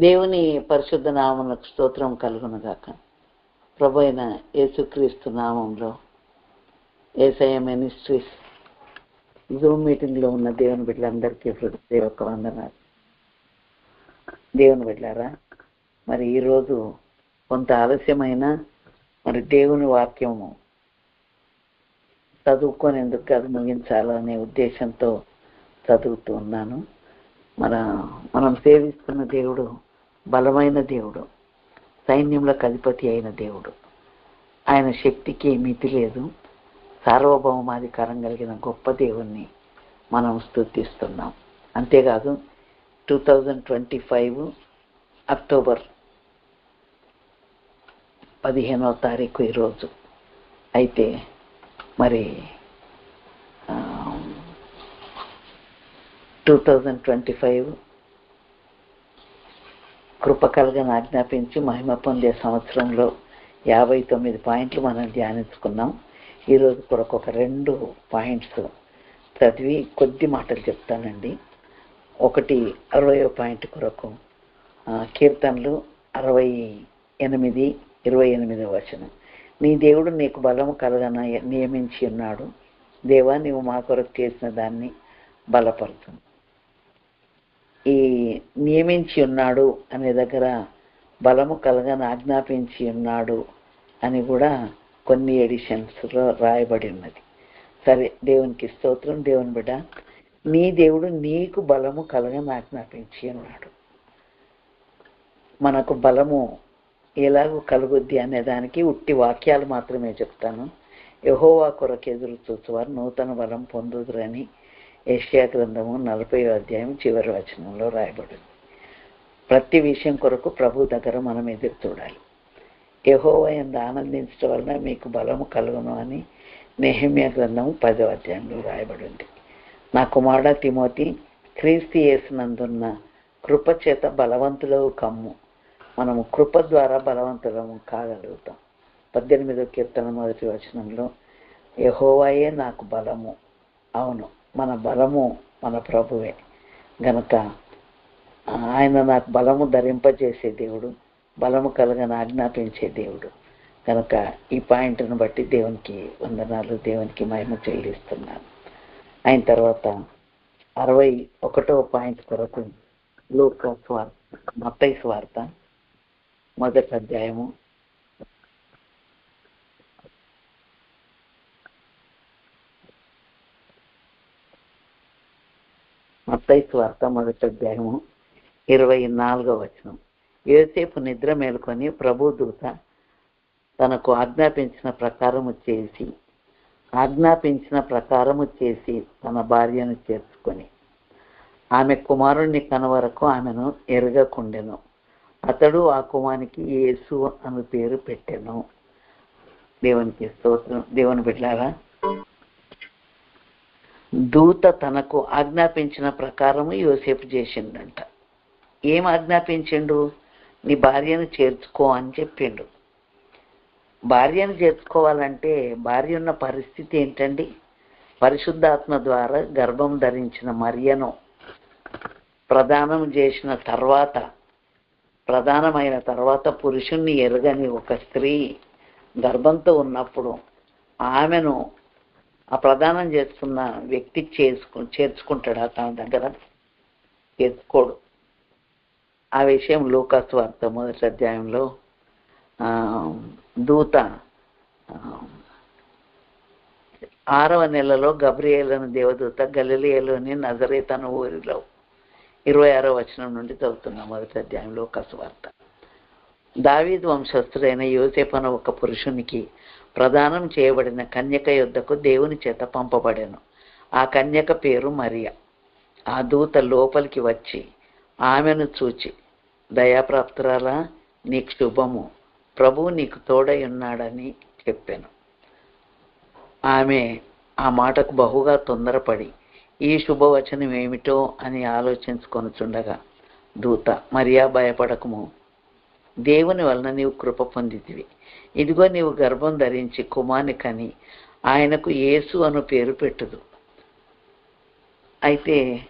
దేవుని పరిశుద్ధ నామమునకు స్తోత్రం కలుగునుగాక. ప్రభు అయిన యేసుక్రీస్తు నామంలో ఏసఐ మినిస్ట్రీస్ జూమ్ మీటింగ్లో ఉన్న దేవుని బిడ్డలందరికీ హృదయపూర్వక వందనాలు. దేవుని బిడ్డారా మరి ఈరోజు కొంత ఆలస్యమైన మరి దేవుని వాక్యము చదువుకునేందుకు అది ముగించాలనే ఉద్దేశంతో చదువుతూ ఉన్నాను. మన మనం సేవిస్తున్న దేవుడు బలమైన దేవుడు సైన్యములకు అధిపతి అయిన దేవుడు. ఆయన శక్తికి మితి లేదు సార్వభౌమాధికారం కలిగిన గొప్ప దేవుణ్ణి మనం స్థుతిస్తున్నాం. అంతేకాదు two thousand twenty five October పదిహేనవ తారీఖు ఈరోజు. అయితే మరి టూ థౌజండ్ ట్వంటీ ఫైవ్ కృప ఆజ్ఞాపించి మహిమ పొందే సంవత్సరంలో యాభై తొమ్మిది పాయింట్లు మనం ధ్యానించుకున్నాం. ఈరోజు కొరకు ఒక రెండు పాయింట్స్ చదివి కొద్ది మాటలు చెప్తానండి. ఒకటి అరవయో పాయింట్ కొరకు కీర్తనలు అరవై ఎనిమిది ఇరవై ఎనిమిదో వచనం. నీ దేవుడు నీకు బలము కలగన నియమించి ఉన్నాడు. దేవా నీవు మా కొరకు చేసిన దాన్ని బలపరచు ఈ నియమించి ఉన్నాడు అనే దగ్గర బలము కలగని ఆజ్ఞాపించి ఉన్నాడు అని కూడా కొన్ని ఎడిషన్స్లో రాయబడి ఉన్నది. సరే దేవునికి స్తోత్రం దేవుని బిడ్డ. నీ దేవుడు నీకు బలము కలగని ఆజ్ఞాపించి ఉన్నాడు. మనకు బలము ఎలాగో కలుగుద్ది అనే దానికి ఉట్టి వాక్యాలు మాత్రమే చెప్తాను. యహోవా కొరకు ఎదురు చూసేవారు నూతన బలం పొందుదురని ఏషియా గ్రంథము నలభై అధ్యాయం చివరి వచనంలో రాయబడింది. ప్రతి విషయం కొరకు ప్రభు దగ్గర మనం ఎదురు చూడాలి. యహోవా ఎందు ఆనందించడం వలన మీకు బలము కలుగును అని నెహమ్య గ్రంథము పదో అధ్యాయంలో రాయబడింది. నా కుమారుడ తిమోతి క్రీస్తు వేసినందున్న కృప చేత బలవంతులవు కమ్ము. మనము కృప ద్వారా బలవంతులము కాగలుగుతాం. పద్దెనిమిదో కీర్తన మొదటి వచనంలో యహోవాయే నాకు బలము. అవును మన బలము మన ప్రభువే. గనక ఆయన నాకు బలము ధరింపజేసే దేవుడు బలము కలగని ఆజ్ఞాపించే దేవుడు. కనుక ఈ పాయింట్ను బట్టి దేవునికి వందనాలు దేవునికి మహిమ చెల్లిస్తున్నాను. అయిన తర్వాత అరవై ఒకటో పాయింట్ కొరకు లోక స్వార్థ మత్తై స్వార్థ మొదటి అధ్యాయము మత్తయి స్వార్థ మొదటి అధ్యాయము ఇరవై నాలుగో వచనం. ఏసేపు నిద్ర మేలుకొని ప్రభు దూత తనకు ఆజ్ఞాపించిన ప్రకారము చేసి ఆజ్ఞాపించిన ప్రకారము చేసి తన భార్యను చేర్చుకొని ఆమె కుమారుణ్ణి కనవరకు ఆమెను ఎరగకుండెను. అతడు ఆ కుమానికి యేసు అని పేరు పెట్టెను. దేవునికి స్తోత్రం. దేవుని బిడ్డారా దూత తనకు ఆజ్ఞాపించిన ప్రకారము యోసేపు చేసిండంట. ఏం ఆజ్ఞాపించిండు? నీ భార్యను చేర్చుకో అని చెప్పిండు. భార్యను చేర్చుకోవాలంటే భార్య ఉన్న పరిస్థితి ఏంటండి? పరిశుద్ధాత్మ ద్వారా గర్భం ధరించిన మరియను ప్రదానం చేసిన తర్వాత ప్రధానమైన తర్వాత పురుషుణ్ణి ఎరగని ఒక స్త్రీ గర్భంతో ఉన్నప్పుడు ఆమెను ఆ ప్రదానం చేస్తున్న వ్యక్తి చేసుకు చేర్చుకుంటాడా? తన దగ్గర చేర్చుకోడు ఆ విషయం లూకాస్ వార్త మొదటి అధ్యాయంలో దూత ఆరవ నెలలో గబ్రియేలను దేవదూత గలిలియలోని నజరేతన ఊరిలో ఇరవై ఆరో వచనం నుండి చదువుతున్నాం మొదటి అధ్యాయంలో వార్త. దావీద్ వంశస్థుడైన యోసేపన ఒక పురుషునికి ప్రదానం చేయబడిన కన్యక యొద్దకు దేవుని చేత పంపబడెను. ఆ కన్యక పేరు మరియ. ఆ దూత లోపలికి వచ్చి ఆమెను చూచి దయాప్రాప్తురాలా నీకు శుభము. ప్రభువు నీకు తోడై ఉన్నాడని చెప్పాను. ఆమె ఆ మాటకు బహుగా తొందరపడి ఈ శుభవచనం ఏమిటో అని ఆలోచించుకొనుచుండగా దూత మరియా భయపడకము. దేవుని వలన నీవు కృప పొందితివి. ఇదిగో నీవు గర్భం ధరించి కుమాని కని ఆయనకు యేసు అను పేరు పెట్టుదు. అయితే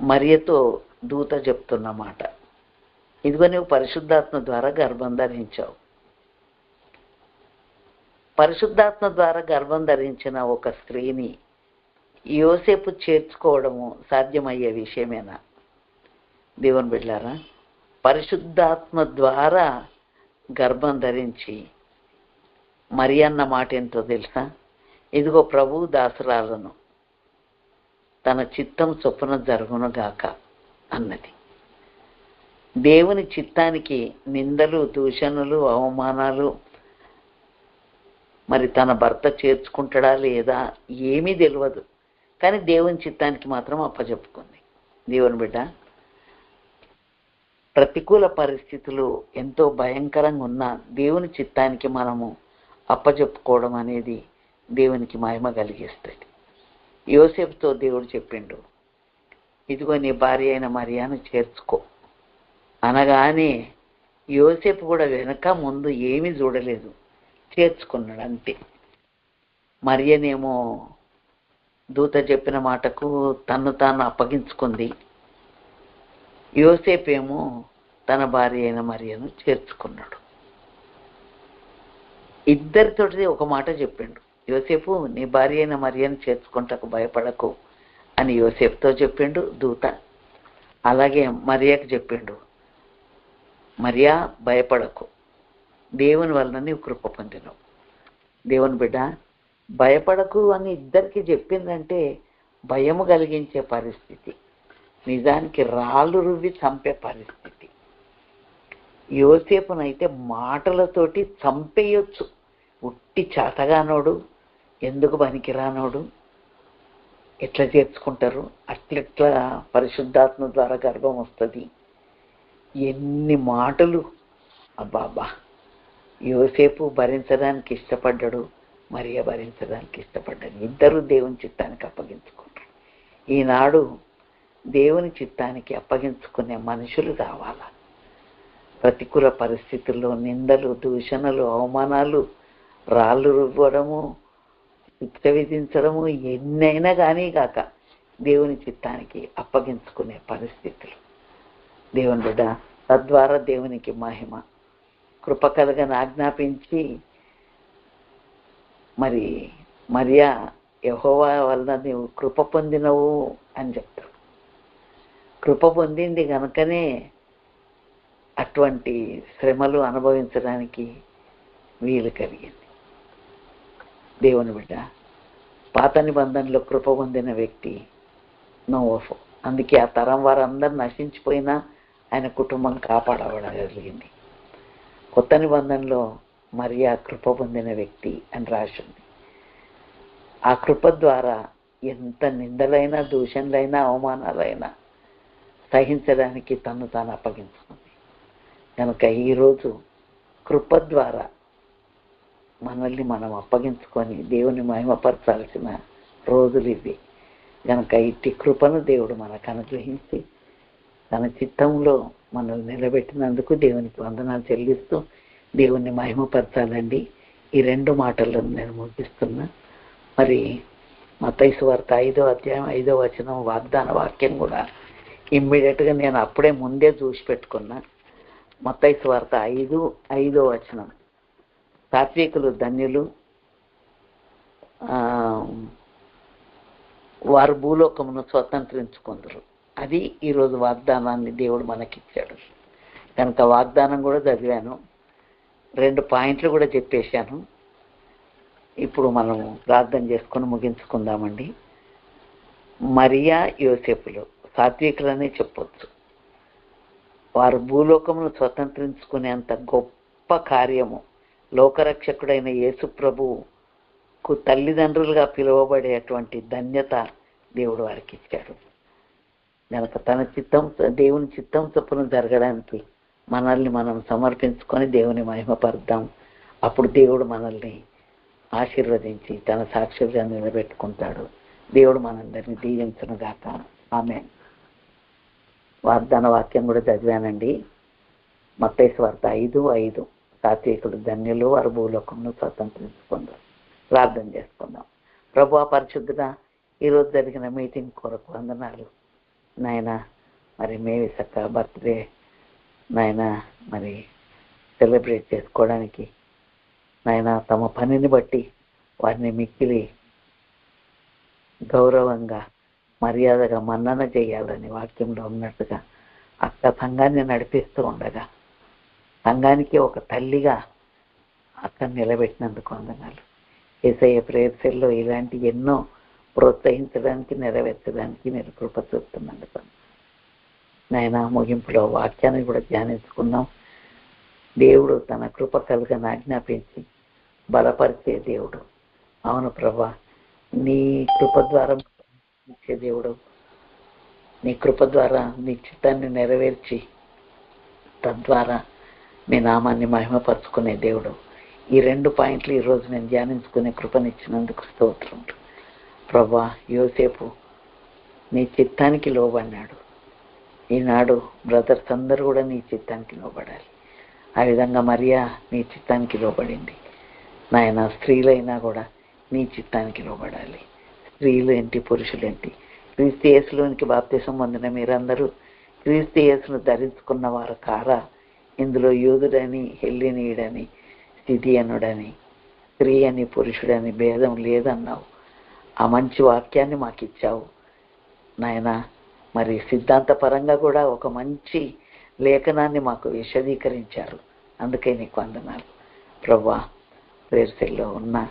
మరియతో దూత చెప్తున్నమాట. ఇదిగో నువ్వు పరిశుద్ధాత్మ ద్వారా గర్భం ధరించావు. పరిశుద్ధాత్మ ద్వారా గర్భం ధరించిన ఒక స్త్రీని యోసేపు చేర్చుకోవడము సాధ్యమయ్యే విషయమేనా? దేవుని బిడ్డారా పరిశుద్ధాత్మ ద్వారా గర్భం ధరించి మరి అన్న మాట ఏంటో తెలుసా? ఇదిగో ప్రభు దాసరాలను తన చిత్తం చొప్పున జరుగునుగాక అన్నది. దేవుని చిత్తానికి నిందలు దూషణలు అవమానాలు మరి తన భర్త చేర్చుకుంటాడా లేదా ఏమీ తెలియదు కానీ దేవుని చిత్తానికి మాత్రం అప్పచెప్పుకుంది దేవుని బిడ్డ ప్రతికూల పరిస్థితులు ఎంతో భయంకరంగా ఉన్న దేవుని చిత్తానికి మనము అప్పచెప్పుకోవడం అనేది దేవునికి మహిమ కలిగిస్తుంది. యోసేపుతో దేవుడు చెప్పిండు ఇదిగో నీ భార్య అయిన మరియాను చేర్చుకో. అనగానే యోసేపు కూడా వెనక ముందు ఏమీ చూడలేదు చేర్చుకున్నాడు అంతే. మరియనేమో దూత చెప్పిన మాటకు తన్ను తాను అప్పగించుకుంది. యోసేపేమో తన భార్య అయిన మరియను చేర్చుకున్నాడు. ఇద్దరితోటి ఒక మాట చెప్పిండు. యోసేపు నీ భార్య అయిన మరియను చేర్చుకుంటకు భయపడకు అని యోసేపుతో చెప్పిండు దూత. అలాగే మరియకు చెప్పిండు మరియా భయపడకు. దేవుని వలన నీవు కృప పొందినవు. దేవుని బిడ్డ భయపడకు అని ఇద్దరికి చెప్పిందంటే భయము కలిగించే పరిస్థితి. నిజానికి రాళ్ళు రువ్వి చంపే పరిస్థితి. యోసేపునైతే మాటలతోటి చంపేయొచ్చు. ఉట్టి చేతగానోడు ఎందుకు పనికిరానోడు ఎట్లా చేర్చుకుంటారు? అట్లెట్లా పరిశుద్ధాత్మ ద్వారా గర్భం వస్తుంది? ఎన్ని మాటలు. అబ్బాబా యోసేపు భరించడానికి ఇష్టపడ్డాడు మరియ భరించడానికి ఇష్టపడ్డాడు. ఇద్దరు దేవుని చిత్తానికి అప్పగించుకుంటారు. ఈనాడు దేవుని చిత్తానికి అప్పగించుకునే మనుషులు కావాలా? ప్రతికూల పరిస్థితుల్లో నిందలు దూషణలు అవమానాలు రాళ్ళు రువ్వడము శిక్ష విధించడము ఎన్నైనా కానీ కాక దేవుని చిత్తానికి అప్పగించుకునే పరిస్థితులు. దేవుని బిడ్డ తద్వారా దేవునికి మహిమ. కృప కలగని ఆజ్ఞాపించి మరి మరియా యహోవా వలన నీవు కృప పొందినవు అని చెప్తారు. కృప పొందింది కనుకనే అటువంటి శ్రమలు అనుభవించడానికి వీలు కలిగింది. దేవుని బిడ్డ పాత నిబంధనలో కృప పొందిన వ్యక్తి నోవఫు. అందుకే ఆ తరం వారందరూ నశించిపోయినా ఆయన కుటుంబం కాపాడబడగలిగింది కొత్త నిబంధనలో మరి ఆ కృప పొందిన వ్యక్తి అని రాసింది. ఆ కృప ద్వారా ఎంత నిందలైనా దూషణలైనా అవమానాలైనా సహించడానికి తను తాను అప్పగించుకుంది. కనుక ఈరోజు కృప ద్వారా మనల్ని మనం అప్పగించుకొని దేవుని మహిమపరచాల్సిన రోజులు ఇవి. కనుక ఇట్టి కృపను దేవుడు మనకు అనుగ్రహించి తన చిత్తంలో మనల్ని నిలబెట్టినందుకు దేవునికి వందనాలు చెల్లిస్తూ దేవుణ్ణి మహిమపరచాలండి. ఈ రెండు మాటలను నేను ముగిస్తున్నా. మరి మతైసు వార్త ఐదో అధ్యాయం ఐదో వచనం వాగ్దాన వాక్యం కూడా ఇమ్మీడియట్గా నేను అప్పుడే ముందే చూసి పెట్టుకున్నా. మతైసు వార్త ఐదు ఐదో వచనం. సాత్వికులు ధన్యులు వారు భూలోకమును స్వతంత్రించుకుందరు. అది ఈరోజు వాగ్దానాన్ని దేవుడు మనకిచ్చాడు. కనుక వాగ్దానం కూడా చదివాను. రెండు పాయింట్లు కూడా చెప్పేశాను. ఇప్పుడు మనము ప్రార్థన చేసుకొని ముగించుకుందామండి. మరియా యోసేపులు. సాత్వికులనే చెప్పొచ్చు. వారు భూలోకమును స్వతంత్రించుకునేంత గొప్ప కార్యము లోకరక్షకుడైన యేసు ప్రభువుకు తల్లిదండ్రులుగా పిలువబడేటువంటి ధన్యత దేవుడు వారికి ఇచ్చాడు. కనుక తన చిత్తం దేవుని చిత్తం చొప్పున జరగడానికి మనల్ని మనం సమర్పించుకొని దేవుని మహిమపరుద్దాం. అప్పుడు దేవుడు మనల్ని ఆశీర్వదించి తన సాక్షులుగా నిలబెట్టుకుంటాడు. దేవుడు మనందరినీ దీవించను గాక ఆమె వాగ్దాన వాక్యం కూడా చదివానండి. మత్తైసు వార్త ఐదు ఐదు. సాత్వికుడు ధన్యులు వారు భూలోకంలో స్వతంత్రించుకుందాం ప్రార్థన చేసుకుందాం. ప్రభు పరిశుద్ధుడా ఈరోజు జరిగిన మీటింగ్ కొరకు వందనాలు. నాయన మరి మేవిసక్క బర్త్డే. నాయన మరి సెలబ్రేట్ చేసుకోవడానికి. నాయన తమ పనిని బట్టి వారిని మిక్కిలి గౌరవంగా మర్యాదగా మన్నన చేయాలని వాక్యంలో ఉన్నట్టుగా అక్క సంఘాన్ని నడిపిస్తూ ఉండగా సంఘానికి ఒక తల్లిగా అక్క నిలబెట్టినందుకు వందనాలు. ఏసయ్య ప్రేయర్సెల్లో ఇలాంటి ఎన్నో ప్రోత్సహించడానికి నెరవేర్చడానికి మీరు కృప చూస్తున్నందుకు నాయన ముగింపులో వాక్యాన్ని కూడా ధ్యానించుకున్నాం దేవుడు తన కృప కలుగని ఆజ్ఞాపించి బలపరిచే దేవుడు. అవును ప్రభా నీ కృప ద్వారా ముఖ్య దేవుడు. నీ కృప ద్వారా నీ చిత్తాన్ని నెరవేర్చి తద్వారా మీ నామాన్ని మహిమపరుచుకునే దేవుడు. ఈ రెండు పాయింట్లు ఈరోజు నేను ధ్యానించుకునే కృపనిచ్చినందుకు స్తోత్రం. ప్రభా యోసేపు నీ చిత్తానికి లోబడినాడు. ఈనాడు బ్రదర్స్ అందరూ కూడా నీ చిత్తానికి లోబడాలి. ఆ విధంగా మరియా నీ చిత్తానికి లోబడింది. నాయన స్త్రీలైనా కూడా నీ చిత్తానికి లోబడాలి. స్త్రీలు ఏంటి పురుషులు ఏంటి? క్రీస్తు యేసులోనికి పొందిన మీరందరూ క్రీస్తు యేసును ధరించుకున్న వారు కారా? ఇందులో యూదుడని హెల్లినీయుడని స్థితియనుడని స్త్రీ అని పురుషుడని భేదం లేదన్నావు. ఆ మంచి వాక్యాన్ని మాకు ఇచ్చావు నాయన మరి సిద్ధాంతపరంగా కూడా ఒక మంచి లేఖనాన్ని మాకు విశదీకరించారు. అందుకే నీకు వందనాలు. ప్రభా ప్రేర్సెల్లో ఉన్న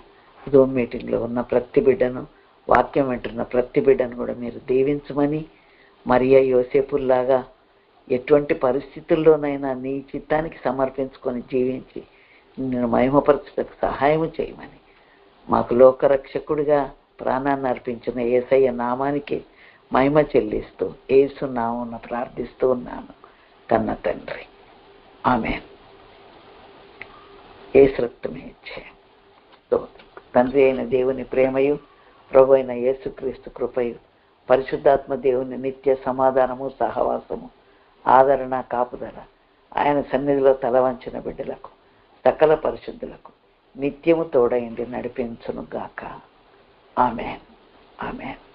జూమ్ మీటింగ్లో ఉన్న ప్రతి బిడ్డను వాక్యం వింటున్న ప్రతి బిడ్డను కూడా మీరు దీవించమని మరియా యోసేపుల్లాగా ఎటువంటి పరిస్థితుల్లోనైనా నీ చిత్తానికి సమర్పించుకొని జీవించి నేను మహిమపరచుటకు సహాయం చేయమని మాకు లోకరక్షకుడిగా ప్రాణాన్ని అర్పించిన ఏసయ్య నామానికి మహిమ చెల్లిస్తూ ఏసు నామున ప్రార్థిస్తూ ఉన్నాను. కన్న తండ్రి. ఆమె ఏ రక్తమే తండ్రి అయిన దేవుని ప్రేమయు ప్రభు అయిన యేసుక్రీస్తు కృపయు. పరిశుద్ధాత్మ దేవుని నిత్య సమాధానము సహవాసము ఆదరణ కాపుదల. ఆయన సన్నిధిలో తలవంచిన బిడ్డలకు సకల పరిశుద్ధులకు నిత్యము తోడైంది నడిపించును గాక ఆమె ఆమెన్.